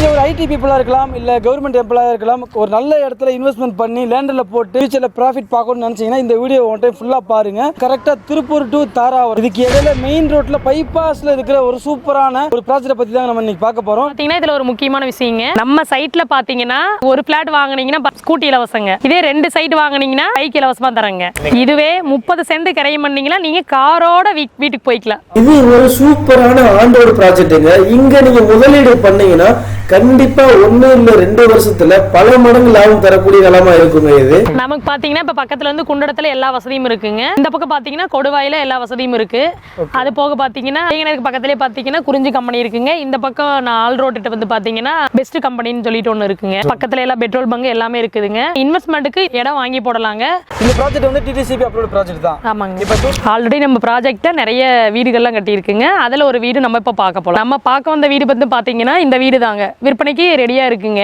நீங்கள் ஒரு ஐடி பீப்புளாக இருக்கலாம் இல்லை கவர்மெண்ட் எம்ப்ளாயாக இருக்கலாம் ஒரு நல்ல இடத்துல இன்வெஸ்ட்மெண்ட் பண்ணி லேண்டில் போட்டு ஃபியூச்சரில் ப்ராஃபிட் பார்க்கணும்னு நினச்சிங்கன்னா இந்த வீடியோ ஒன் டைம் ஃபுல்லாக பாருங்க. கரெக்டாக திருப்பூர் டு தாராவரம். இதுக்கு இடையில மெயின் ரோட்டில் பைபாஸில் இருக்கிற ஒரு சூப்பரான ஒரு ப்ராஜெக்டை பற்றி தான் நம்ம இன்னைக்கு பார்க்க போகிறோம் பாத்தீங்கன்னா இதுல ஒரு முக்கியமான விஷயங்க. நம்ம சைட்ல பாத்தீங்கன்னா ஒரு பிளாட் வாங்குனீங்கன்னா ஸ்கூட்டி இலவசங்க. இதே ரெண்டு சைட் வாங்குனீங்கன்னா பைக் இலவசமா தரங்க. இதுவே முப்பது சென்ட் கிரையம் பண்ணீங்கன்னா நீங்க காரோட வீட்டுக்கு போய்க்கலாம். இது ஒரு சூப்பரான ஆண்டோட ப்ராஜெக்ட்டுங்க இங்க நீங்க முதலீடு பண்ணீங்கன்னா கண்டிப்பா ஒண்ணு இல்ல ரெண்டு வருஷத்துல பல மடங்கு லாபம் தரக்கூடிய நிலமா இருக்குங்க இது. நமக்கு பாத்தீங்கன்னா இப்ப பக்கத்துல வந்து குண்டடத்துல எல்லா வசதியும் இருக்குங்க. இந்த பக்கம் பாத்தீங்கன்னா கொடுவாயில எல்லா வசதியும் இருக்கு. அது போக பாத்தீங்கன்னா எனக்கு பக்கத்துலயே பாத்தீங்கன்னா குறிஞ்சி கம்பெனி இருக்குங்க. இந்த பக்கம் நான் ஆல் ரோட்டு வந்து பாத்தீங்கன்னா பெஸ்ட் கம்பெனின்னு சொல்லிட்டு ஒன்று இருக்குங்க. பக்கத்துல எல்லாம் பெட்ரோல் பங்க் எல்லாமே இருக்குதுங்க. இன்வெஸ்ட்மெண்ட்டுக்கு இடம் வாங்கி போடலாங்க. இந்த ப்ராஜெக்ட் வந்து டிடிசிபி அப்ரூவ் ப்ராஜெக்ட் தான். ஆமாங்க. இப்போ ஆல்ரெடி நம்ம ப்ராஜெக்ட்டை நிறைய வீடுகள்லாம் கட்டியிருக்குங்க. அதில் ஒரு வீடு நம்ம இப்போ பார்க்க போகலாம் நம்ம பார்க்க வந்த வீடு வந்து பார்த்தீங்கன்னா இந்த வீடு தாங்க விற்பனைக்கு ரெடியாக இருக்குங்க.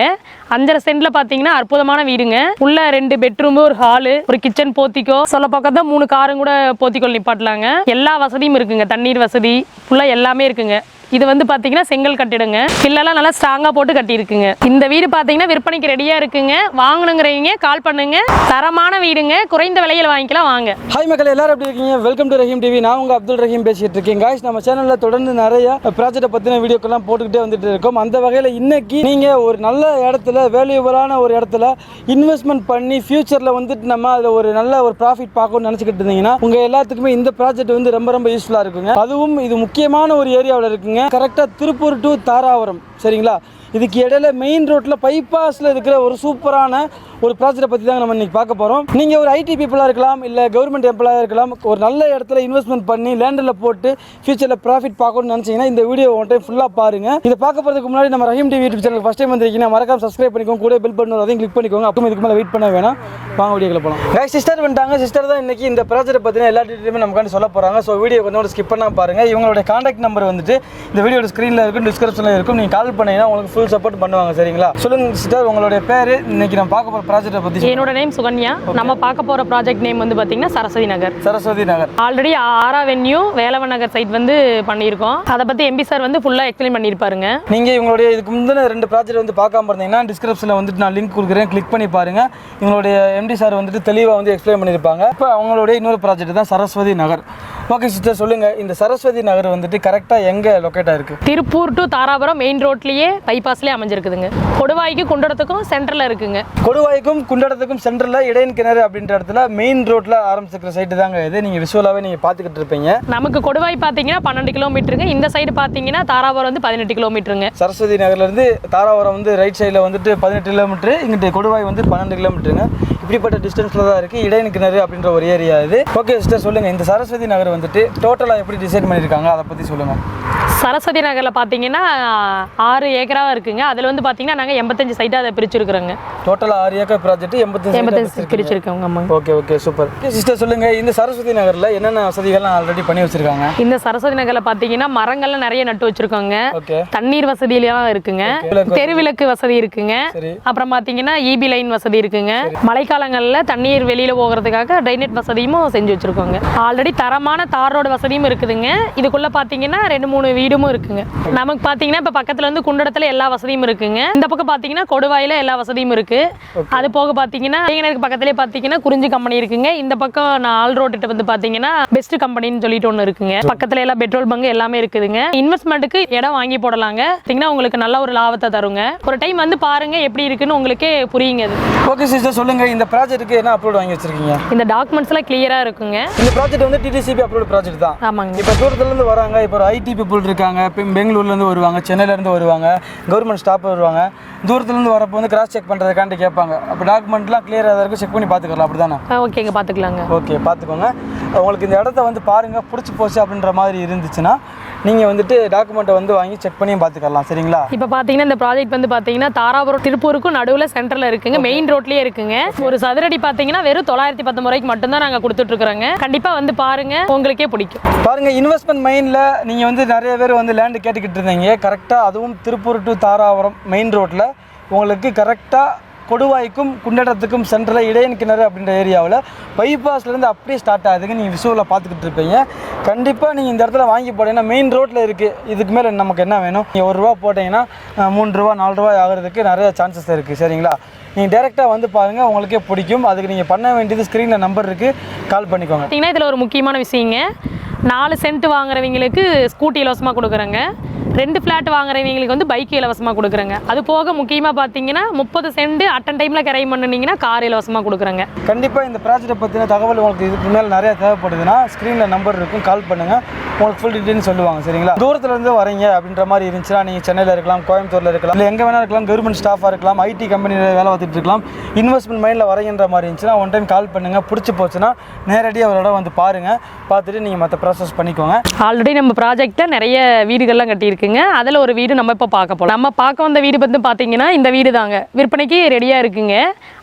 அஞ்சரை சென்ட்ல பார்த்தீங்கன்னா அற்புதமான வீடுங்க. உள்ள ரெண்டு பெட்ரூம் ஒரு ஹாலு ஒரு கிச்சன் போத்திக்கோ. சொல்ல பக்கம் தான் மூணு காரும் கூட போத்திக்கோல் நிப்பாட்டலாங்க. எல்லா வசதியும் இருக்குங்க. தண்ணீர் வசதி ஃபுல்லாக எல்லாமே இருக்குங்க. இது வந்து பாத்தீங்கன்னா செங்கல் கட்டிடுங்க. பில்லெல்லாம் நல்லா ஸ்ட்ராங்கா போட்டு கட்டியிருக்குங்க. இந்த வீடு பாத்தீங்கன்னா விற்பனைக்கு ரெடியா இருக்குங்க. வாங்கணுங்கிறவங்க கால் பண்ணுங்க. தரமான வீடுங்க. குறைந்த விலையில் வாங்கிக்கலாம் வாங்க. ஹாய் மக்கள் எல்லாரும் எப்படி இருக்கீங்க? வெல்கம் டு ரஹீம் டிவி நான் உங்க அப்துல் ரஹீம் பேசிட்டு இருக்கேன். காய்ஸ் நம்ம சேனல்ல தொடர்ந்து நிறைய ப்ராஜெக்டை பத்தின வீடியோக்கெல்லாம் போட்டுக்கிட்டே வந்துட்டு இருக்கோம். அந்த வகையில் இன்னைக்கு நீங்க ஒரு நல்ல இடத்துல வேல்யூபிளான ஒரு இடத்துல இன்வெஸ்ட்மெண்ட் பண்ணி ஃபியூச்சரில் வந்துட்டு நம்ம அதில் ஒரு நல்ல ஒரு ப்ராஃபிட் பார்க்கணும்னு நினச்சிக்கிட்டு இருந்தீங்கன்னா உங்க எல்லாத்துக்குமே இந்த ப்ராஜெக்ட் வந்து ரொம்ப ரொம்ப யூஸ்ஃபுல்லாக இருக்குங்க. அதுவும் இது முக்கியமான ஒரு ஏரியாவில் இருக்குங்க. கரெக்டாக திருப்பூர் டு தாராபுரம். சரிங்களா? இதுக்கு இடையில மெயின் ரோட்டில் பைபாஸில் இருக்கிற ஒரு சூப்பரான ஒரு ப்ராஜெக்டை பற்றி தான் நம்ம இன்றைக்கி பார்க்க போகிறோம் நீங்கள் ஒரு ஐடி பீப்புளாக இருக்கலாம் இல்லை கவர்மெண்ட் எம்ப்ளாயாக இருக்கலாம் ஒரு நல்ல இடத்துல இன்வெஸ்ட்மெண்ட் பண்ணி லேண்டில் போட்டு ஃபியூச்சரில் ப்ராஃபிட் பார்க்கணும்னு நினச்சிங்கன்னா இந்த வீடியோ ஒன் டைம் ஃபுல்லாக பாருங்க. இதை பார்க்க போகிறதுக்கு முன்னாடி நம்ம Rahim TV YouTube channel first time வந்திருக்கீங்கன்னா மறக்காம சப்ஸ்கிரைப் பண்ணிக்கோங்க. கூட பெல் பண்ணுவோம் அதையும் கிளிக் பண்ணிக்கோங்க. அப்போ இதுக்கு மேலே வெயிட் பண்ண வேணாம். வாங்க வீடியோக்குள்ள போகலாம் கை சிஸ்டர் வந்துட்டாங்க. சிஸ்டர் தான் இன்றைக்கி இந்த ப்ராஜெக்ட் பற்றின எல்லா டீட்டெயிலுமே நமக்காண்டி சொல்ல போகிறாங்க ஸோ வீடியோ கொஞ்சம் ஸ்கிப் பண்ணால் பாருங்க. இவங்களோட காண்டாக்ட் நம்பர் வந்துட்டு இந்த வீடியோட ஸ்க்ரீனில் இருக்கும் டிஸ்கிரிப்ஷனில் இருக்கும். நீங்கள் கால் பண்ணிங்கன்னா உங்களுக்கு ஃபுல் சப்போர்ட் பண்ணுவாங்க சரிங்களா? சொல்லுங்க சிஸ்டர் உங்களுடைய பேர்? இன்னைக்கு நம்ம பார்க்க போகிற ப்ராஜெக்ட்டை பற்றி என்னோட நேம் சுகன்யா. நம்ம பார்க்க போற ப்ராஜெக்ட் நேம் வந்து பாத்தீங்கன்னா Saraswathi Nagar. Saraswathi Nagar. Already Aura venue Velavan Nagar site வந்து பண்ணியிருக்கோம். அதை பத்தி எம்பி சார் வந்து ஃபுல்லா எக்ஸ்பிளைன் பண்ணியிருப்பாருங்க. நீங்கள் இவங்களுடைய இதுக்கு முந்தின ரெண்டு ப்ராஜெக்ட் வந்து பார்க்காம இருந்தீங்கன்னா டிஸ்கிரிப்ஷனில் வந்துட்டு நான் லிங்க் கொடுக்குறேன். கிளிக் பண்ணி பாருங்க. இவங்களுடைய எம்டி சார் வந்துட்டு தெளிவாக வந்து எக்ஸ்பிளைன் பண்ணியிருப்பாங்க. இப்போ அவங்களுடைய இன்னொரு ப்ராஜெக்ட் தான் சரஸ்வதி நகர். ஓகே சிஸ்டர் சொல்லுங்கள் இந்த சரஸ்வதி நகர் வந்துட்டு கரெக்டாக எங்கே லொக்கேட் ஆயிருக்கு? திருப்பூர் டு தாராபுரம் மெயின் ரோட்லயே பைபாஸ்லயே அமைஞ்சிருக்குதுங்க. கொடுவாய்க்கு குண்டடத்துக்கும் சென்டர்ல இருக்குங்க. கொடுவாய்க்கும் குண்டடத்துக்கும் சென்டரில் இடையன் கிணறு அப்படின்ற இடத்துல மெயின் ரோட்டில் ஆரம்பிச்சிருக்கிற சைட்டு தாங்க இது. நீங்கள் விஷுவலாகவே நீங்கள் பார்த்துக்கிட்டு இருப்பீங்க. நமக்கு கொடுவாய் பார்த்தீங்கன்னா பன்னெண்டு கிலோமீட்டருங்க இந்த சைடு பார்த்தீங்கன்னா தாராபுரம் வந்து பதினெட்டு கிலோமீட்டருங்க சரஸ்வதி நகர்லேருந்து தாராபுரம் வந்து ரைட் சைடில் வந்துட்டு பதினெட்டு கிலோமீட்டர் இங்கிட்டு கொடுவாய் வந்து பன்னெண்டு கிலோமீட்டருங்க இப்படிப்பட்ட டிஸ்டன்ஸில் தான் இருக்குது இடையன் கிணறு அப்படின்ற ஒரு ஏரியா இது. ஓகே சிஸ்டர் சொல்லுங்கள் இந்த சரஸ்வதி நகர் வந்துட்டு டோட்டலாக எப்படி டிசைன் பண்ணியிருக்காங்க? அதை பற்றி சொல்லுங்கள் சரஸ்வதி நகர்ல பார்த்தீங்கன்னா ஆறு ஏக்கராக இருக்குங்க. அதில் வந்து பார்த்தீங்கன்னா நாங்கள் எண்பத்தஞ்சு சைட்டாக அதை பிரிச்சிருக்கிறோங்க. டோட்டலாக ஆறு ஏக்கர் ப்ராஜெக்ட் எண்பத்தஞ்சு எண்பத்தஞ்சு பிரிச்சிருக்கோங்க. ஆமாங்க. ஓகே ஓகே சூப்பர் சிஸ்டர் சொல்லுங்கள் இந்த சரஸ்வதி நகரில் என்னென்ன வசதிகள்லாம் ஆல்ரெடி பண்ணி வச்சுருக்காங்க? இந்த சரஸ்வதி நகர்ல பார்த்தீங்கன்னா மரங்கள்லாம் நிறைய நட்டு வச்சிருக்கோங்க. தண்ணீர் வசதியெல்லாம் இருக்குங்க. தெருவிளக்கு வசதி இருக்குங்க. அப்புறம் பார்த்தீங்கன்னா இபி லைன் வசதி இருக்குங்க. மழைக்காலங்களில் தண்ணீர் வெளியில போகிறதுக்காக ட்ரைனேட் வசதியும் செஞ்சு வச்சிருக்கோங்க. ஆல்ரெடி தரமான தார் ரோடு வசதியும் இருக்குதுங்க. இதுக்குள்ள பார்த்தீங்கன்னா ரெண்டு மூணு வீடும் இருக்குங்க. நமக்கு பார்த்தீங்கன்னா இப்போ பக்கத்துல வந்து குண்டடத்துல எல்லா வசதியும் இருக்குங்க. இந்த பக்கம் பார்த்தீங்கன்னா கொடுவாயில எல்லா வசதியும் இருக்கு. அது போக பார்த்தீங்கன்னா எனக்கு பக்கத்துலேயே பார்த்தீங்கன்னா குறிஞ்சி கம்பெனி இருக்குங்க. இந்த பக்கம் நான் ஆல் ரோட்டு வந்து பார்த்தீங்கன்னா பெஸ்ட் கம்பெனின்னு சொல்லிட்டு ஒன்று இருக்குங்க. பக்கத்துல எல்லாம் பெட்ரோல் பங்க் எல்லாமே இருக்குதுங்க. இன்வெஸ்ட்மெண்ட்டுக்கு இடம் வாங்கி போடலாங்க. பார்த்தீங்கன்னா உங்களுக்கு நல்ல ஒரு லாபத்தை தருங்க. ஒரு டைம் வந்து பாருங்க எப்படி இருக்குன்னு உங்களுக்கே புரியுங்க ஓகே சிஸ்டர் சொல்லுங்கள் இந்த ப்ராஜெக்ட்டுக்கு என்ன அப்லோட் வாங்கி வச்சுருக்கீங்க? இந்த டாக்குமெண்ட்ஸ் எல்லாம் கிளியரா இருக்குங்க. இந்த ப்ராஜெக்ட் வந்து டிடிசிபி அப்லோட் ப்ராஜெக்ட் தான். ஆமாங்க. இப்போ தூரத்துலேருந்து வராங்க இப்போ ஒரு ஐடி பீப்புள் இருக்காங்க இப்போ பெங்களூர்லேருந்து வருவாங்க சென்னையிலேருந்து வருவாங்க கவர்மெண்ட் ஸ்டாஃப் வருவாங்க. தூரத்துலேருந்து வரப்போ வந்து கிராஸ் செக் பண்ணுறதுக்காண்டி கேட்பாங்க. அப்போ டாக்குமெண்ட்லாம் கிளியராக இருக்கும் செக் பண்ணி பார்த்துக்கலாம் அப்படி தானே ஆ, ஓகேங்க பார்த்துக்கலாங்க. ஓகே பார்த்துக்கோங்க. உங்களுக்கு இந்த இடத்த வந்து பாருங்கள் பிடிச்சி போச்சு அப்படின்ற மாதிரி இருந்துச்சுன்னா நீங்கள் வந்துட்டு டாக்குமெண்ட்டை வந்து வாங்கி செக் பண்ணியும் பார்த்துக்கலாம் சரிங்களா? இப்போ பார்த்தீங்கன்னா இந்த ப்ராஜெக்ட் வந்து பார்த்தீங்கன்னா தாராபுரம் திருப்பூருக்கும் நடுவில் சென்டரில் இருக்குங்க. மெயின் ரோட்லேயே இருக்குங்க. ஒரு சதுரடி பார்த்தீங்கன்னா வெறும் தொள்ளாயிரத்தி பத்து ரூபாய்க்கு மட்டும்தான் நாங்கள் கொடுத்துட்ருக்குறோங்க கண்டிப்பாக வந்து பாருங்க உங்களுக்கே பிடிக்கும். பாருங்க இன்வெஸ்ட்மெண்ட் மைண்டில் நீங்கள் வந்து நிறைய பேர் வந்து லேண்டு கேட்டுக்கிட்டு இருந்தீங்க. கரெக்டாக அதுவும் திருப்பூர் டு தாராபுரம் மெயின் ரோட்டில் உங்களுக்கு கரெக்டாக கொடுவாய்க்கும் குண்டடத்துக்கும் சென்டரில் இடையன் கிணறு அப்படின்ற ஏரியாவில் பைபாஸ்லேருந்து அப்படியே ஸ்டார்ட் ஆகுதுங்க. நீங்கள் விசுவில் பார்த்துக்கிட்டு இருப்பீங்க. கண்டிப்பாக நீங்கள் இந்த இடத்துல வாங்கி போட்டீங்கன்னா மெயின் ரோட்டில் இருக்குது இதுக்கு மேலே நமக்கு என்ன வேணும்? நீங்கள் ஒரு ரூபா போட்டிங்கன்னா மூணு ரூபா நாலு ரூபா ஆகிறதுக்கு நிறைய சான்சஸ் இருக்குது சரிங்களா? நீங்கள் டேரெக்டாக வந்து பாருங்கள் உங்களுக்கே பிடிக்கும். அதுக்கு நீங்கள் பண்ண வேண்டியது ஸ்க்ரீனில் நம்பர் இருக்குது கால் பண்ணிக்கோங்க. பார்த்தீங்கன்னா இதில் ஒரு முக்கியமான விஷயங்க. நாலு சென்ட் வாங்குறவங்களுக்கு ஸ்கூட்டி இலவசமாக கொடுக்குறேங்க. ரெண்டு ஃப்ளாட் வாங்குறவங்களுக்கு வந்து பைக் இலவசமாக கொடுக்குறேங்க. அது போக முக்கியமாக பார்த்தீங்கன்னா முப்பது சென்ட் அட்டன் டைமில் கிரை பண்ணினீங்கன்னா கார் இலவசமாக கொடுக்குறேங்க. கண்டிப்பாக இந்த ப்ராஜெக்ட்டை பற்றின தகவல் உங்களுக்கு இதுக்கு மேலே நிறைய தேவைப்படுதுன்னா ஸ்க்ரீனில் நம்பர் இருக்கும் கால் பண்ணுங்கள் உங்களுக்கு ஃபுல் டீட்டெயில்ஸ் சொல்லுவாங்க சரிங்களா? தூரத்துல இருந்து வரீங்க அப்படின்ற மாதிரி இருந்துச்சுன்னா நீங்கள் சென்னையில் இருக்கலாம் கோயம்புத்தூரில் இருக்கலாம் இல்லை எங்கே வேணா இருக்கலாம் கவர்மெண்ட் ஸ்டாஃபாக இருக்கலாம் ஐடி கம்பெனியில் வேலை பார்த்துட்டு இருக்கலாம் இன்வெஸ்ட்மெண்ட் மைண்டில் வரீங்கன்ற மாதிரி இருந்துச்சுன்னா ஒன் டைம் கால் பண்ணுங்கள் பிடிச்சி போச்சுன்னா நேரடியாக அவரோட வந்து பாருங்கள் பார்த்துட்டு நீங்கள் மற்ற ப்ராசஸ் பண்ணிக்கோங்க. ஆல்ரெடி நம்ம ப்ராஜெக்ட்டில் நிறைய வீடுகள்லாம் இருக்குங்க. அதில் ஒரு வீடு நம்ம இப்போ பார்க்க போகலாம் நம்ம பார்க்க வந்த வீடு வந்து பார்த்தீங்கன்னா இந்த வீடு தாங்க விற்பனைக்கு ரெடியாக இருக்குங்க.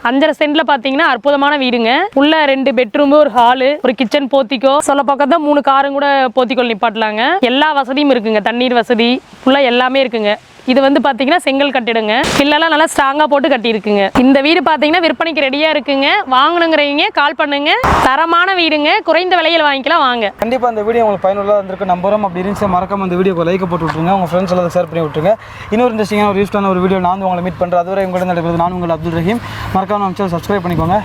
அஞ்சரை சென்டில் பார்த்தீங்கன்னா அற்புதமான வீடுங்க. உள்ள ரெண்டு பெட்ரூமு ஒரு ஹாலு ஒரு கிச்சன் போத்திக்கோ. சொல்ல பக்கம் தான் மூணு காரும் கூட போத்திக்கோள் நிப்பாட்டலாங்க. எல்லா வசதியும் இருக்குங்க. தண்ணீர் வசதி ஃபுல்லாக எல்லாமே இருக்குங்க. இது வந்து பார்த்தீங்கன்னா செங்கல் கட்டிடுங்க. பில்லெல்லாம் நல்லா ஸ்ட்ராங்காக போட்டு கட்டியிருக்குங்க. இந்த வீடு பார்த்தீங்கன்னா விற்பனைக்கு ரெடியாக இருக்குங்க. வாங்கணுங்கிறவங்க கால் பண்ணுங்க. தரமான வீடுங்க. குறைந்த விலையில் வாங்கிக்கலாம் வாங்க. கண்டிப்பாக அந்த வீடியோ உங்களுக்கு பயனுள்ளதாக இருந்திருக்கு நம்புறோம். அப்படி இருந்துச்சு மறக்காம அந்த வீடியோக்கு லைக் போட்டு விட்டுருங்க. உங்கள் ஃப்ரெண்ட்ஸ் எல்லாம் ஷேர் பண்ணி விட்ருங்க இன்னொரு இன்ட்ரெஸ்டிங்கான ஒரு யூஸ்டான ஒரு வீடியோ நான் வந்து உங்களை மீட் பண்ணுறேன் அதுவரை உங்களை நடக்கிறது நான் உங்கள் அப்துல் ரஹீம். மறக்காம நம்ம சப்ஸ்கிரைப் பண்ணிக்கோங்க.